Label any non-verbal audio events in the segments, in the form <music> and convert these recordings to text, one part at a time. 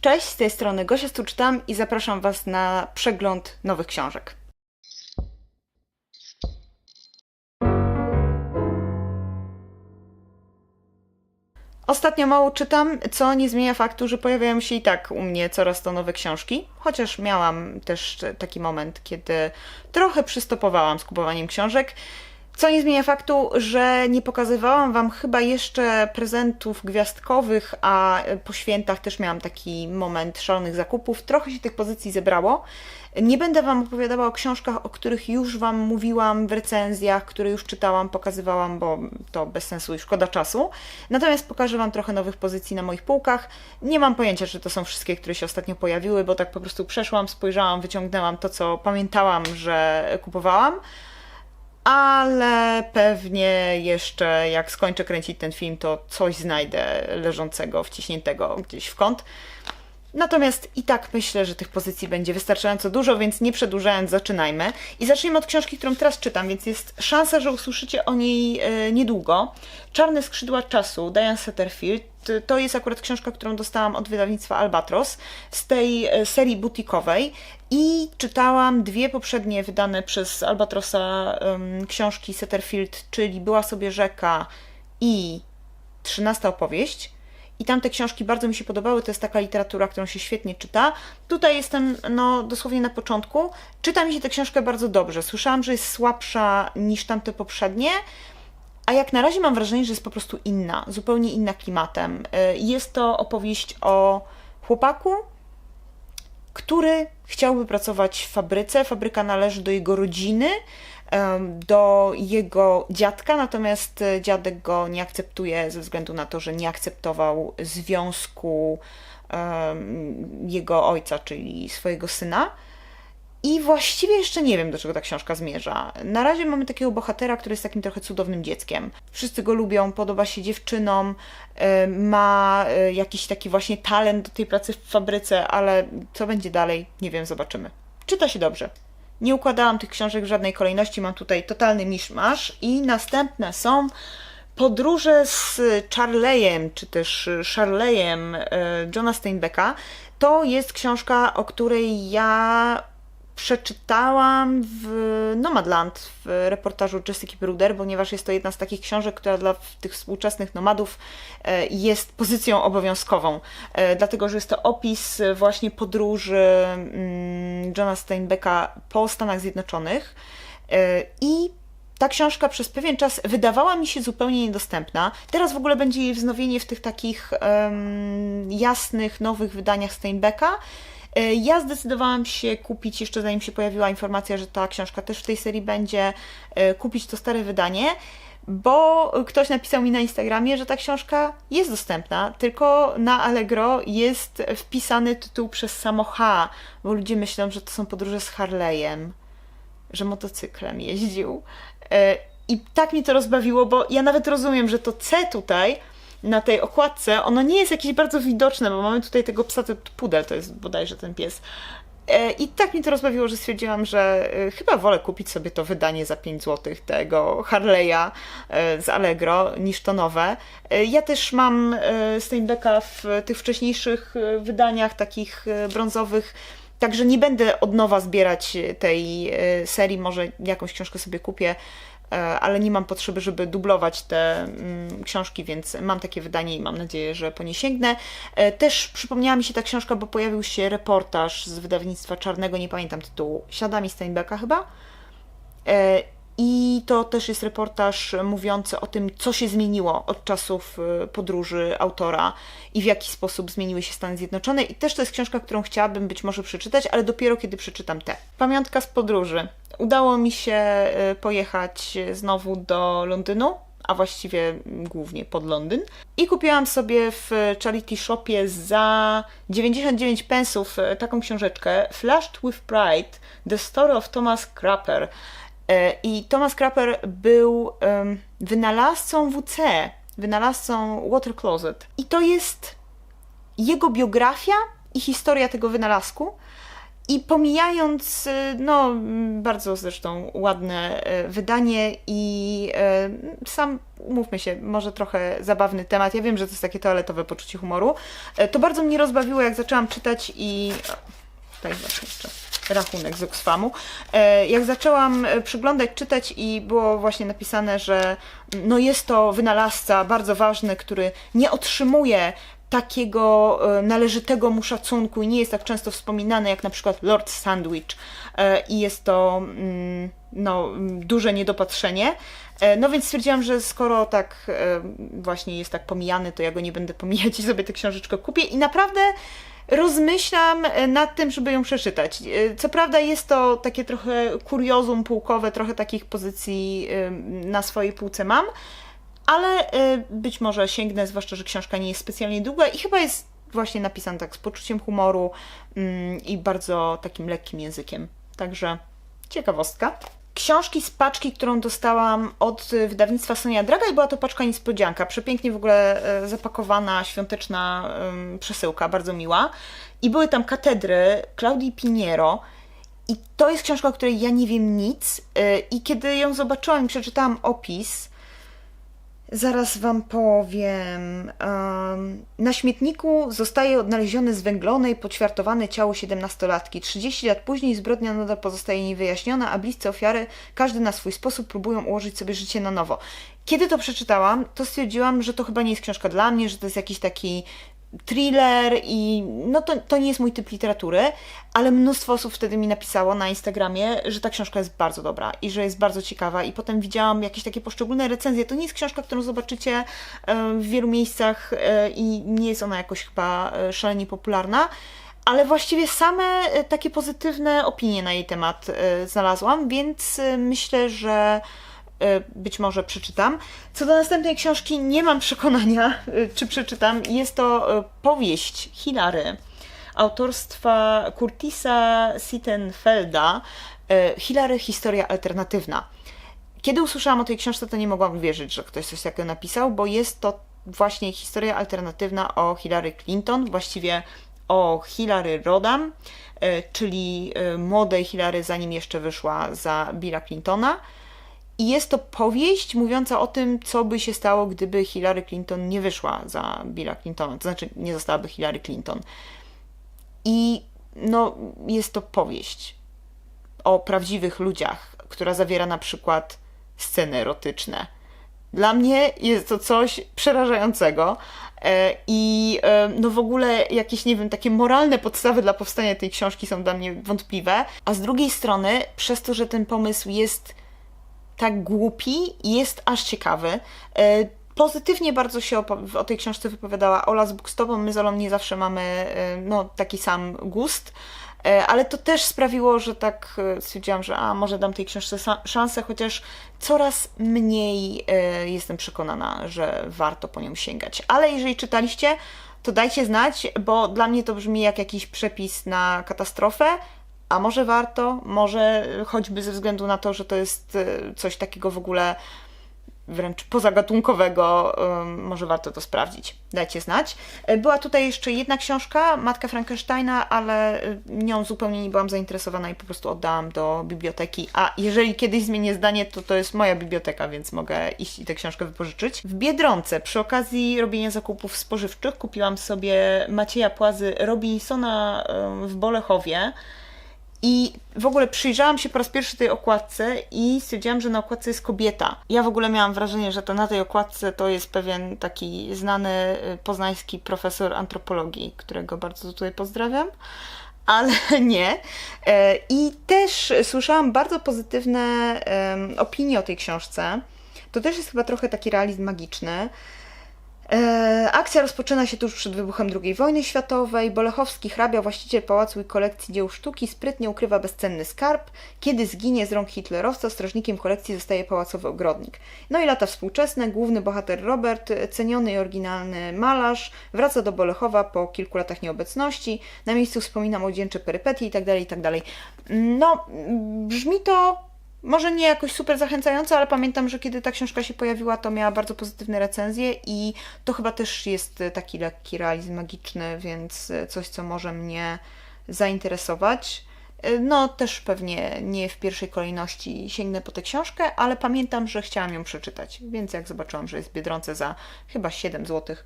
Cześć, z tej strony Gosia Stucztam i zapraszam Was na przegląd nowych książek. Ostatnio mało czytam, co nie zmienia faktu, że pojawiają się i tak u mnie coraz to nowe książki. Chociaż miałam też taki moment, kiedy trochę przystopowałam z kupowaniem książek. Co nie zmienia faktu, że nie pokazywałam Wam chyba jeszcze prezentów gwiazdkowych, a po świętach też miałam taki moment szalonych zakupów. Trochę się tych pozycji zebrało. Nie będę Wam opowiadała o książkach, o których już Wam mówiłam w recenzjach, które już czytałam, pokazywałam, bo to bez sensu i szkoda czasu. Natomiast pokażę Wam trochę nowych pozycji na moich półkach. Nie mam pojęcia, czy to są wszystkie, które się ostatnio pojawiły, bo tak po prostu przeszłam, spojrzałam, wyciągnęłam to, co pamiętałam, że kupowałam ale pewnie jeszcze jak skończę kręcić ten film, to coś znajdę leżącego, wciśniętego gdzieś w kąt. Natomiast i tak myślę, że tych pozycji będzie wystarczająco dużo, więc nie przedłużając, zaczynajmy. I zacznijmy od książki, którą teraz czytam, więc jest szansa, że usłyszycie o niej e, niedługo. Czarne skrzydła czasu, Diane Setterfield. To jest akurat książka, którą dostałam od wydawnictwa Albatros z tej e, serii butikowej i czytałam dwie poprzednie wydane przez Albatrosa książki Setterfield, czyli Była sobie rzeka i Trzynasta opowieść. I tamte książki bardzo mi się podobały, to jest taka literatura, którą się świetnie czyta. Tutaj jestem no, dosłownie na początku. Czyta mi się tę książkę bardzo dobrze. Słyszałam, że jest słabsza niż tamte poprzednie, a jak na razie mam wrażenie, że jest po prostu inna, zupełnie inna klimatem. Y, Jest to opowieść o chłopaku, który chciałby pracować w fabryce. Fabryka należy do jego rodziny, do jego dziadka, natomiast e, dziadek go nie akceptuje ze względu na to, że nie akceptował związku jego ojca, czyli swojego syna. I właściwie jeszcze nie wiem, do czego ta książka zmierza. Na razie mamy takiego bohatera, który jest takim trochę cudownym dzieckiem. Wszyscy go lubią, podoba się dziewczynom, y, ma y, jakiś taki właśnie talent do tej pracy w fabryce, ale co będzie dalej, nie wiem, zobaczymy. Czyta się dobrze. Nie układałam tych książek w żadnej kolejności, mam tutaj totalny miszmasz i następne są Podróże z Charleyem, czy też Charleyem y, Johna Steinbecka. To jest książka, o której ja przeczytałam w Nomadland w reportażu Jessica Bruder, ponieważ jest to jedna z takich książek, która dla tych współczesnych nomadów e, jest pozycją obowiązkową, e, dlatego że jest to opis właśnie podróży mm, Johna Steinbecka po Stanach Zjednoczonych E, i ta książka przez pewien czas wydawała mi się zupełnie niedostępna. Teraz w ogóle będzie jej wznowienie w tych takich em, jasnych, nowych wydaniach Steinbecka. E, Ja zdecydowałam się kupić, jeszcze zanim się pojawiła informacja, że ta książka też w tej serii będzie, e, kupić to stare wydanie, bo ktoś napisał mi na Instagramie, że ta książka jest dostępna, tylko na Allegro jest wpisany tytuł przez samo H, bo ludzie myślą, że to są podróże z Harley'em że motocyklem jeździł. E, I tak mnie to rozbawiło, bo ja nawet rozumiem, że to C tutaj na tej okładce, ono nie jest jakieś bardzo widoczne, bo mamy tutaj tego psa, to pudel to jest bodajże ten pies. E, I tak mnie to rozbawiło, że stwierdziłam, że e, chyba wolę kupić sobie to wydanie za 5 zł tego Harley'a e, z Allegro niż to nowe. Ja też mam Steinbecka w tych wcześniejszych wydaniach, takich brązowych, Także nie będę od nowa zbierać tej serii, może jakąś książkę sobie kupię, ale nie mam potrzeby, żeby dublować te mm, książki, więc mam takie wydanie i mam nadzieję, że po nie sięgnę. E, Też przypomniała mi się ta książka, bo pojawił się reportaż z wydawnictwa Czarnego, nie pamiętam tytułu, Śladami Steinbecka chyba. I to też jest reportaż mówiący o tym, co się zmieniło od czasów e, podróży autora i w jaki sposób zmieniły się Stany Zjednoczone. I też to jest książka, którą chciałabym być może przeczytać, ale dopiero kiedy przeczytam te. Pamiątka z podróży. Udało mi się e, pojechać znowu do Londynu, a właściwie głównie pod Londyn. I kupiłam sobie w Charity Shopie za 99 pensów taką książeczkę Flashed with Pride, The Story of Thomas Crapper. E, I Thomas Crapper był wynalazcą WC, wynalazcą Water Closet. I to jest jego biografia i historia tego wynalazku. I pomijając, y, no, bardzo zresztą ładne y, wydanie i sam, mówmy się, może trochę zabawny temat. Ja wiem, że to jest takie toaletowe poczucie humoru. E, To bardzo mnie rozbawiło, jak zaczęłam czytać i. Tutaj właśnie jeszcze rachunek z Oxfamu. E, Jak zaczęłam e, przyglądać, czytać i było właśnie napisane, że no jest to wynalazca bardzo ważny, który nie otrzymuje takiego e, należytego mu szacunku i nie jest tak często wspominany jak na przykład Lord Sandwich i jest to mm, no, duże niedopatrzenie. No więc stwierdziłam, że skoro tak właśnie jest tak pomijany, to ja go nie będę pomijać i sobie tę książeczkę kupię i naprawdę rozmyślam e, nad tym, żeby ją przeczytać. E, Co prawda jest to takie trochę kuriozum półkowe, trochę takich pozycji na swojej półce mam, ale e, być może sięgnę, zwłaszcza, że książka nie jest specjalnie długa i chyba jest właśnie napisana tak z poczuciem humoru mm, i bardzo takim lekkim językiem. Także ciekawostka. Książki z paczki, którą dostałam od y, wydawnictwa Sonia Draga i była to paczka niespodzianka. Przepięknie w ogóle e, zapakowana, świąteczna przesyłka, bardzo miła. I były tam katedry Claudii Piniero. I to jest książka, o której ja nie wiem nic. y, I kiedy ją zobaczyłam i przeczytałam opis, Zaraz wam powiem. Em, na śmietniku zostaje odnalezione zwęglone i poćwiartowane ciało siedemnastolatki. 30 lat później zbrodnia nadal pozostaje niewyjaśniona, a bliscy ofiary, każdy na swój sposób, próbują ułożyć sobie życie na nowo. Kiedy to przeczytałam, to stwierdziłam, że to chyba nie jest książka dla mnie, że to jest jakiś taki thriller i no to, to nie jest mój typ literatury, ale mnóstwo osób wtedy mi napisało na Instagramie, że ta książka jest bardzo dobra i że jest bardzo ciekawa i potem widziałam jakieś takie poszczególne recenzje. To nie jest książka, którą zobaczycie e, w wielu miejscach e, i nie jest ona jakoś chyba e, szalenie popularna, ale właściwie same takie pozytywne opinie na jej temat znalazłam, więc myślę, że być może przeczytam. Co do następnej książki, nie mam przekonania, e, czy przeczytam. Jest to e, powieść Hilary autorstwa Curtisa Sittenfelda. Hilary Historia alternatywna. Kiedy usłyszałam o tej książce, to nie mogłam uwierzyć, że ktoś coś takiego napisał, bo jest to właśnie historia alternatywna o Hillary Clinton, właściwie o Hillary Rodham, czyli młodej Hillary, zanim jeszcze wyszła za Billa Clintona. I jest to powieść mówiąca o tym, co by się stało, gdyby Hillary Clinton nie wyszła za Billa Clintona, to znaczy nie zostałaby Hillary Clinton. I no, jest to powieść o prawdziwych ludziach, która zawiera na przykład sceny erotyczne. Dla mnie jest to coś przerażającego e, i e, no w ogóle jakieś, nie wiem, takie moralne podstawy dla powstania tej książki są dla mnie wątpliwe, a z drugiej strony, przez to, że ten pomysł jest tak głupi, jest aż ciekawy. E, Pozytywnie bardzo się o, tej książce wypowiadała Ola z Bookstopą. My z Olą nie zawsze mamy e, no, taki sam gust, E, ale to też sprawiło, że tak stwierdziłam, że a może dam tej książce szansę, chociaż coraz mniej jestem przekonana, że warto po nią sięgać. Ale jeżeli czytaliście, to dajcie znać, bo dla mnie to brzmi jak jakiś przepis na katastrofę. A może warto, może choćby ze względu na to, że to jest e, coś takiego w ogóle wręcz pozagatunkowego, może warto to sprawdzić. Dajcie znać. E, Była tutaj jeszcze jedna książka, Matka Frankensteina, ale y, nią zupełnie nie byłam zainteresowana i po prostu oddałam do biblioteki. A jeżeli kiedyś zmienię zdanie, to to jest moja biblioteka, więc mogę iść i tę książkę wypożyczyć. W Biedronce przy okazji robienia zakupów spożywczych kupiłam sobie Macieja Płazy Robinsona w Bolechowie. I w ogóle przyjrzałam się po raz pierwszy tej okładce i stwierdziłam, że na okładce jest kobieta. Ja w ogóle miałam wrażenie, że to na tej okładce to jest pewien taki znany y, poznański profesor antropologii, którego bardzo tutaj pozdrawiam. Ale <laughs> nie. E, I też słyszałam bardzo pozytywne opinie o tej książce. To też jest chyba trochę taki realizm magiczny. E, akcja rozpoczyna się tuż przed wybuchem II wojny światowej. Bolechowski hrabia, właściciel pałacu i kolekcji dzieł sztuki, sprytnie ukrywa bezcenny skarb. Kiedy zginie z rąk hitlerowca, strażnikiem kolekcji zostaje pałacowy ogrodnik. No i lata współczesne. Główny bohater Robert, ceniony i oryginalny malarz, wraca do Bolechowa po kilku latach nieobecności. Na miejscu wspomina młodzieńcze perypetie itd., itd. No, brzmi to może nie jakoś super zachęcająca, ale pamiętam, że kiedy ta książka się pojawiła, to miała bardzo pozytywne recenzje i to chyba też jest taki lekki realizm magiczny, więc coś, co może mnie zainteresować. E, No, też pewnie nie w pierwszej kolejności sięgnę po tę książkę, ale pamiętam, że chciałam ją przeczytać. Więc jak zobaczyłam, że jest Biedronce za chyba 7 zł,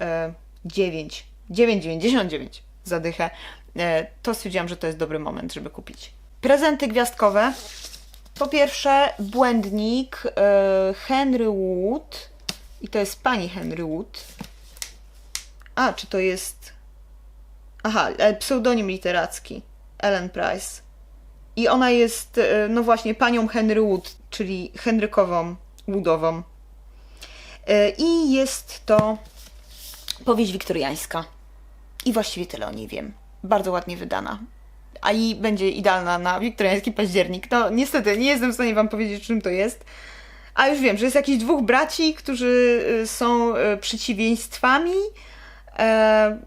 e, 9, 9,99 za dychę, e, to stwierdziłam, że to jest dobry moment, żeby kupić. Prezenty gwiazdkowe. Po pierwsze, błędnik e, Henry Wood. I to jest pani Henry Wood. A, czy to jest. Aha, e, pseudonim literacki. Ellen Price. I ona jest, e, no właśnie, panią Henry Wood, czyli Henrykową Woodową. I jest to powieść wiktoriańska. I właściwie tyle o niej wiem. Bardzo ładnie wydana. A i będzie idealna na wiktoriański październik. No niestety, nie jestem w stanie wam powiedzieć, czym to jest. A już wiem, że jest jakichś dwóch braci, którzy y, są y, przeciwieństwami. E,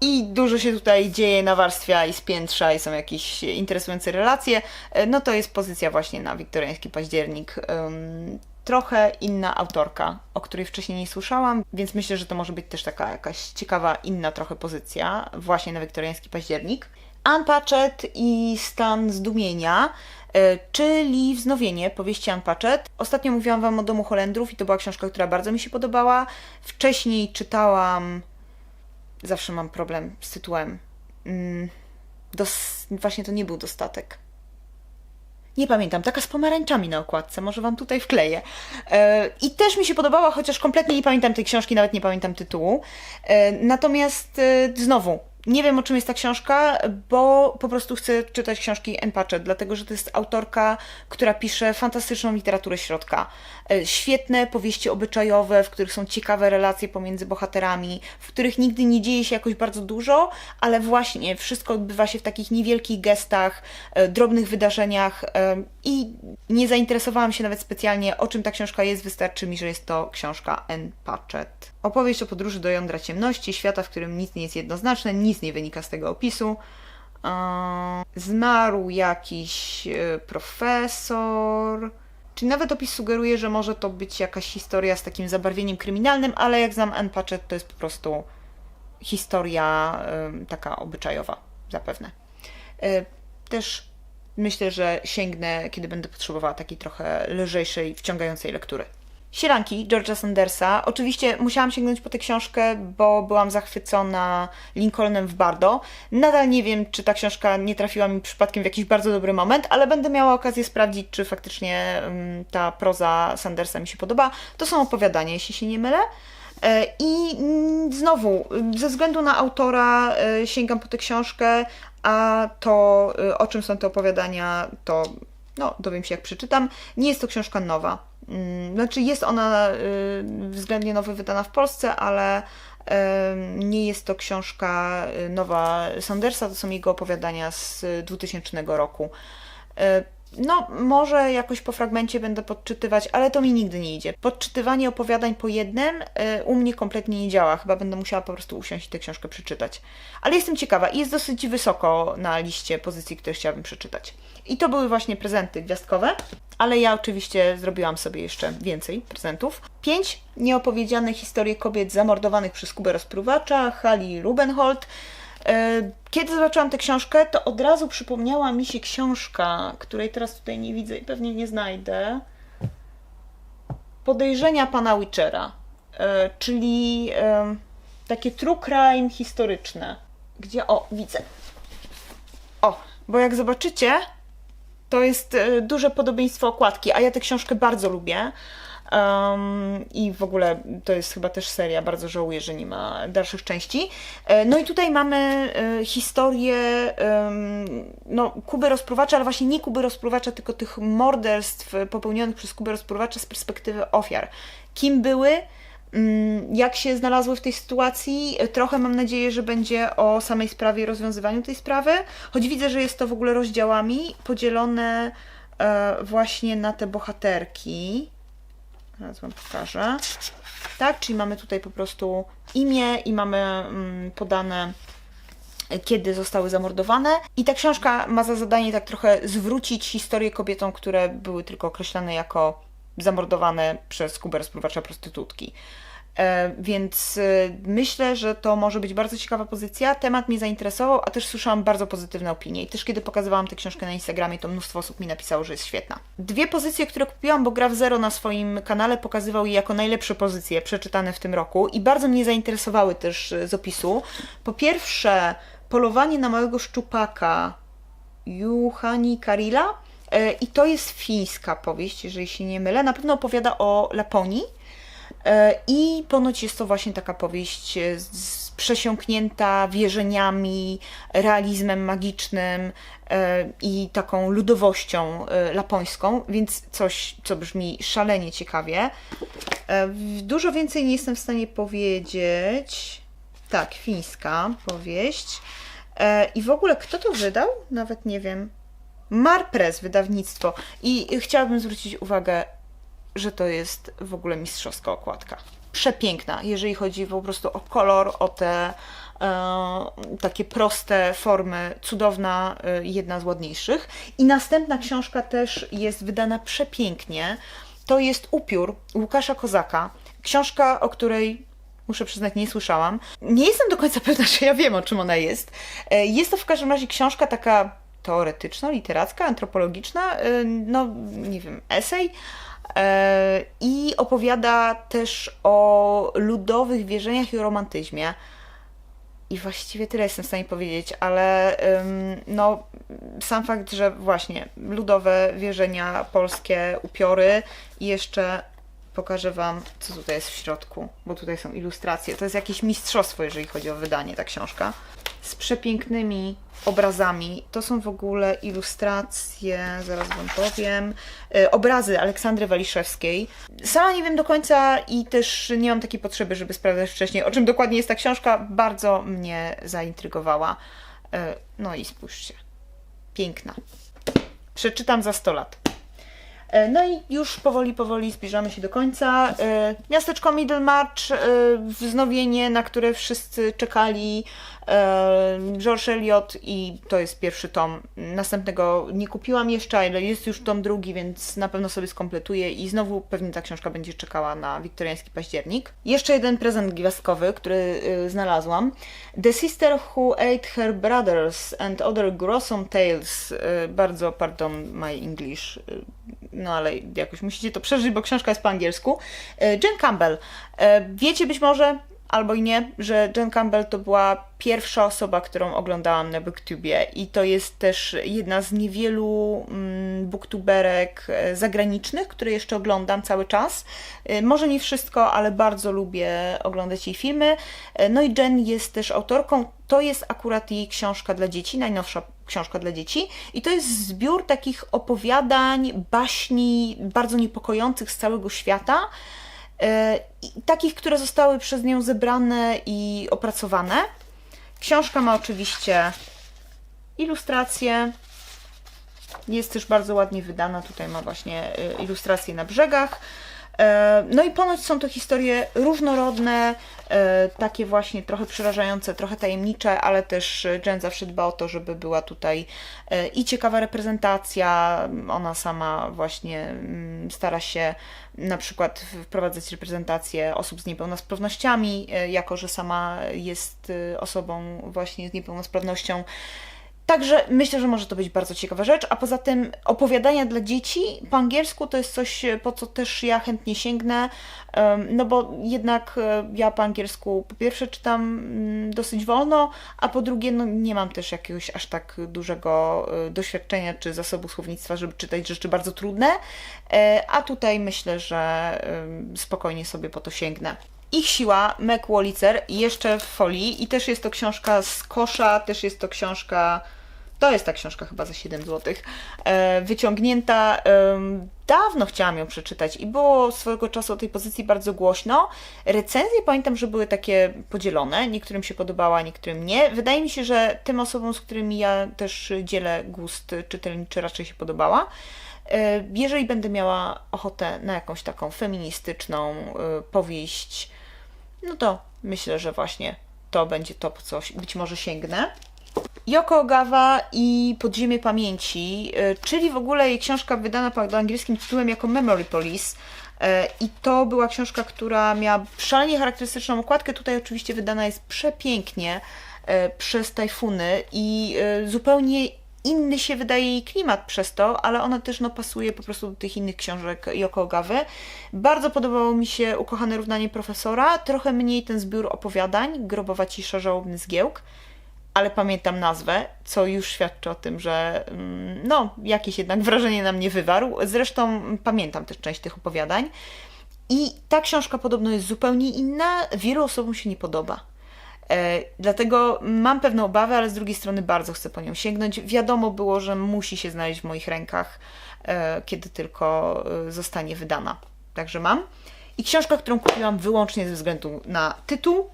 I dużo się tutaj dzieje, nawarstwia i spiętrza, i są jakieś interesujące relacje. E, No to jest pozycja właśnie na wiktoriański październik. Trochę inna autorka, o której wcześniej nie słyszałam, więc myślę, że to może być też taka jakaś ciekawa, inna trochę pozycja, właśnie na wiktoriański październik. Ann i Stan Zdumienia, e, czyli wznowienie powieści Ann. Ostatnio mówiłam Wam o Domu Holendrów i to była książka, która bardzo mi się podobała. Wcześniej czytałam... Zawsze mam problem z tytułem. Mm, Dos... Właśnie to nie był dostatek. Nie pamiętam, taka z pomarańczami na okładce, może wam tutaj wkleję. E, I też mi się podobała, chociaż kompletnie nie pamiętam tej książki, nawet nie pamiętam tytułu. E, Natomiast znowu, nie wiem o czym jest ta książka, bo po prostu chcę czytać książki Ann Patchett, dlatego że to jest autorka, która pisze fantastyczną literaturę środka. E, Świetne powieści obyczajowe, w których są ciekawe relacje pomiędzy bohaterami, w których nigdy nie dzieje się jakoś bardzo dużo, ale właśnie wszystko odbywa się w takich niewielkich gestach, e, drobnych wydarzeniach e, i nie zainteresowałam się nawet specjalnie o czym ta książka jest, wystarczy mi, że jest to książka Ann Patchett. Opowieść o podróży do jądra ciemności, świata, w którym nic nie jest jednoznaczne, nic nie wynika z tego opisu. Eee, Zmarł jakiś e, profesor. Czyli nawet opis sugeruje, że może to być jakaś historia z takim zabarwieniem kryminalnym, ale jak znam Ann Patchett, to jest po prostu historia em, taka obyczajowa, zapewne. Też myślę, że sięgnę, kiedy będę potrzebowała takiej trochę lżejszej, wciągającej lektury. Sieranki George'a Sandersa. Oczywiście musiałam sięgnąć po tę książkę, bo byłam zachwycona Lincolnem w Bardo. Nadal nie wiem, czy ta książka nie trafiła mi przypadkiem w jakiś bardzo dobry moment, ale będę miała okazję sprawdzić, czy faktycznie mm, ta proza Sandersa mi się podoba. To są opowiadania, jeśli się nie mylę. E, I mm, znowu, y, ze względu na autora y, sięgam po tę książkę, a to, y, o czym są te opowiadania, to no, dowiem się jak przeczytam. Nie jest to książka nowa. Mm, Znaczy jest ona y, względnie nowo wydana w Polsce, ale em, nie jest to książka y, nowa Sandersa, to są jego opowiadania z y, 2000 roku. No, może jakoś po fragmencie będę podczytywać, ale to mi nigdy nie idzie. Podczytywanie opowiadań po jednym y, u mnie kompletnie nie działa. Chyba będę musiała po prostu usiąść i tę książkę przeczytać. Ale jestem ciekawa i jest dosyć wysoko na liście pozycji, które chciałabym przeczytać. I to były właśnie prezenty gwiazdkowe, ale ja oczywiście zrobiłam sobie jeszcze więcej prezentów. Pięć nieopowiedziane historie kobiet zamordowanych przez Kubę rozpruwacza, Hali Rubenhold. E, Kiedy zobaczyłam tę książkę, to od razu przypomniała mi się książka, której teraz tutaj nie widzę i pewnie nie znajdę. Podejrzenia pana Witchera, e, czyli e, takie true crime historyczne. Gdzie, o, widzę. O, bo jak zobaczycie, to jest duże podobieństwo okładki, a ja tę książkę bardzo lubię. Um, I w ogóle to jest chyba też seria, bardzo żałuję, że nie ma dalszych części. E, No i tutaj mamy e, historię no, Kuby Rozpruwacza, ale właśnie nie Kuby Rozpruwacza, tylko tych morderstw popełnionych przez Kubę Rozpruwacza z perspektywy ofiar. Kim były, mm, jak się znalazły w tej sytuacji. Trochę mam nadzieję, że będzie o samej sprawie, rozwiązywaniu tej sprawy, choć widzę, że jest to w ogóle rozdziałami podzielone e, właśnie na te bohaterki. Zaraz Wam pokażę. Tak, czyli mamy tutaj po prostu imię i mamy mm, podane e, kiedy zostały zamordowane. I ta książka ma za zadanie tak trochę zwrócić historię kobietom, które były tylko określane jako zamordowane przez Kubę rozpruwacza prostytutki. E, Więc e, myślę, że to może być bardzo ciekawa pozycja. Temat mnie zainteresował, a też słyszałam bardzo pozytywne opinie. I też kiedy pokazywałam tę książkę na Instagramie, to mnóstwo osób mi napisało, że jest świetna. Dwie pozycje, które kupiłam, bo Graf Zero na swoim kanale pokazywał je jako najlepsze pozycje przeczytane w tym roku i bardzo mnie zainteresowały też e, z opisu. Po pierwsze, Polowanie na małego szczupaka Juhani Karila. I to jest fińska powieść, jeżeli się nie mylę. Na pewno opowiada o Laponii. E, I ponoć jest to właśnie taka powieść e, przesiąknięta wierzeniami, realizmem magicznym e, i taką ludowością lapońską, więc coś, co brzmi szalenie ciekawie. Dużo więcej nie jestem w stanie powiedzieć. Tak, fińska powieść. I w ogóle kto to wydał? Nawet nie wiem. Marpress wydawnictwo. I chciałabym zwrócić uwagę, że to jest w ogóle mistrzowska okładka. Przepiękna, jeżeli chodzi po prostu o kolor, o te e, takie proste formy, cudowna, e, jedna z ładniejszych. I następna książka też jest wydana przepięknie. To jest Upiór Łukasza Kozaka. Książka, o której muszę przyznać, nie słyszałam. Nie jestem do końca <laughs> pewna, że ja wiem, o czym ona jest. E, Jest to w każdym razie książka taka teoretyczna, literacka, antropologiczna, e, no nie wiem, esej. E, I opowiada też o ludowych wierzeniach i o romantyzmie. I właściwie tyle jestem w stanie powiedzieć, ale no, sam fakt, że właśnie ludowe wierzenia polskie, upiory i jeszcze pokażę Wam, co tutaj jest w środku, bo tutaj są ilustracje. To jest jakieś mistrzostwo, jeżeli chodzi o wydanie, ta książka. Z przepięknymi obrazami. To są w ogóle ilustracje, zaraz Wam powiem, y, obrazy Aleksandry Waliszewskiej. Sama nie wiem do końca i też nie mam takiej potrzeby, żeby sprawdzać wcześniej, o czym dokładnie jest ta książka. Bardzo mnie zaintrygowała. Y, No i spójrzcie. Piękna. Przeczytam za 100 lat. E, No i już powoli, powoli zbliżamy się do końca. E, Miasteczko Middlemarch, e, wznowienie, na które wszyscy czekali. E, George Eliot i to jest pierwszy tom. Następnego nie kupiłam jeszcze, ale jest już tom drugi, więc na pewno sobie skompletuję i znowu pewnie ta książka będzie czekała na wiktoriański październik. Jeszcze jeden prezent gwiazdkowy, który e, znalazłam. The Sister Who Ate Her Brothers and Other Gruesome Tales. E, Bardzo, pardon my English, e, no ale jakoś musicie to przeżyć, bo książka jest po angielsku. Jen Campbell. Wiecie być może, albo i nie, że Jen Campbell to była pierwsza osoba, którą oglądałam na Booktubie i to jest też jedna z niewielu mm, booktuberek e, zagranicznych, które jeszcze oglądam cały czas. E, Może nie wszystko, ale bardzo lubię oglądać jej filmy. E, No i Jen jest też autorką. To jest akurat jej książka dla dzieci, najnowsza książka dla dzieci. I to jest zbiór takich opowiadań, baśni bardzo niepokojących z całego świata. E, takich, które zostały przez nią zebrane i opracowane. Książka ma oczywiście ilustracje. Jest też bardzo ładnie wydana. Tutaj ma właśnie e, ilustracje na brzegach. E, No i ponoć są to historie różnorodne, e, takie właśnie trochę przerażające, trochę tajemnicze, ale też Jen zawsze dba o to, żeby była tutaj e, i ciekawa reprezentacja. Ona sama właśnie mm, stara się na przykład wprowadzać reprezentację osób z niepełnosprawnościami, jako że sama jest osobą właśnie z niepełnosprawnością. Także myślę, że może to być bardzo ciekawa rzecz, a poza tym opowiadania dla dzieci po angielsku to jest coś, po co też ja chętnie sięgnę, no bo jednak e, ja po angielsku po pierwsze czytam mm, dosyć wolno, a po drugie no nie mam też jakiegoś aż tak dużego e, doświadczenia czy zasobu słownictwa, żeby czytać rzeczy bardzo trudne, e, a tutaj myślę, że spokojnie sobie po to sięgnę. Ich siła, Meg Wolitzer, jeszcze w folii i też jest to książka z kosza, też jest to książka, to jest ta książka chyba za 7 zł, e, wyciągnięta. Dawno chciałam ją przeczytać i było swojego czasu o tej pozycji bardzo głośno. Recenzje pamiętam, że były takie podzielone, niektórym się podobała, niektórym nie. Wydaje mi się, że tym osobom, z którymi ja też dzielę gust czytelniczy, raczej się podobała. E, Jeżeli będę miała ochotę na jakąś taką feministyczną e, powieść, no to myślę, że właśnie to będzie to, co być może sięgnę. Yoko Ogawa i Podziemie Pamięci, y, czyli w ogóle jej książka wydana pod angielskim tytułem jako Memory Police. E, I to była książka, która miała szalenie charakterystyczną okładkę. Tutaj oczywiście wydana jest przepięknie e, przez Tajfuny i zupełnie inny się wydaje jej klimat przez to, ale ona też no, pasuje po prostu do tych innych książek Yoko Ogawy. Bardzo podobało mi się Ukochane równanie profesora, trochę mniej ten zbiór opowiadań, Grobowa cisza, żałobny zgiełk, ale pamiętam nazwę, co już świadczy o tym, że mm, no, jakieś jednak wrażenie na mnie wywarł. Zresztą pamiętam też część tych opowiadań. I ta książka podobno jest zupełnie inna, wielu osobom się nie podoba. E, dlatego mam pewne obawy, ale z drugiej strony bardzo chcę po nią sięgnąć. Wiadomo było, że musi się znaleźć w moich rękach, e, kiedy tylko e, zostanie wydana. Także mam. I książka, którą kupiłam wyłącznie ze względu na tytuł.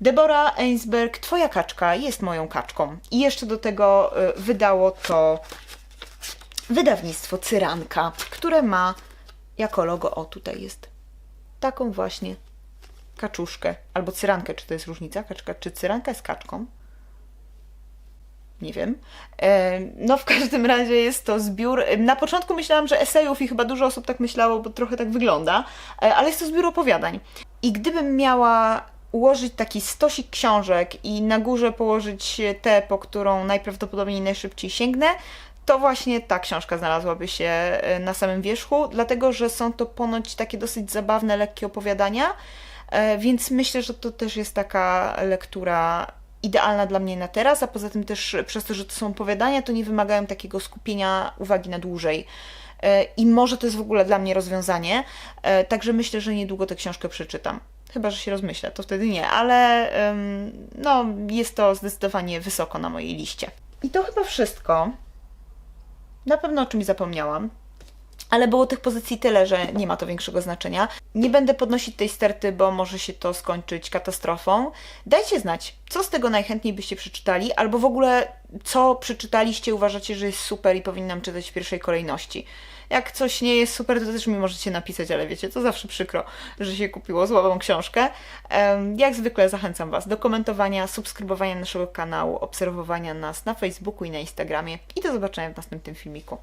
Debora Ainsberg, Twoja kaczka jest moją kaczką. I jeszcze do tego wydało to wydawnictwo Cyranka, które ma jako logo, o tutaj jest, taką właśnie kaczuszkę, albo cyrankę, czy to jest różnica, kaczka, czy cyranka jest kaczką? Nie wiem. E, No, w każdym razie jest to zbiór. Na początku myślałam, że esejów i chyba dużo osób tak myślało, bo trochę tak wygląda, e, ale jest to zbiór opowiadań. I gdybym miała ułożyć taki stosik książek i na górze położyć tę, po którą najprawdopodobniej najszybciej sięgnę, to właśnie ta książka znalazłaby się e, na samym wierzchu, dlatego że są to ponoć takie dosyć zabawne, lekkie opowiadania, więc myślę, że to też jest taka lektura idealna dla mnie na teraz, a poza tym też przez to, że to są opowiadania, to nie wymagają takiego skupienia uwagi na dłużej. E, I może to jest w ogóle dla mnie rozwiązanie, e, także myślę, że niedługo tę książkę przeczytam. Chyba, że się rozmyślę, to wtedy nie, ale no, jest to zdecydowanie wysoko na mojej liście. I to chyba wszystko. Na pewno o czymś zapomniałam. Ale było tych pozycji tyle, że nie ma to większego znaczenia. Nie będę podnosić tej sterty, bo może się to skończyć katastrofą. Dajcie znać, co z tego najchętniej byście przeczytali, albo w ogóle co przeczytaliście, uważacie, że jest super i powinnam czytać w pierwszej kolejności. Jak coś nie jest super, to też mi możecie napisać, ale wiecie, to zawsze przykro, że się kupiło słabą książkę. Jak zwykle zachęcam Was do komentowania, subskrybowania naszego kanału, obserwowania nas na Facebooku i na Instagramie i do zobaczenia w następnym filmiku.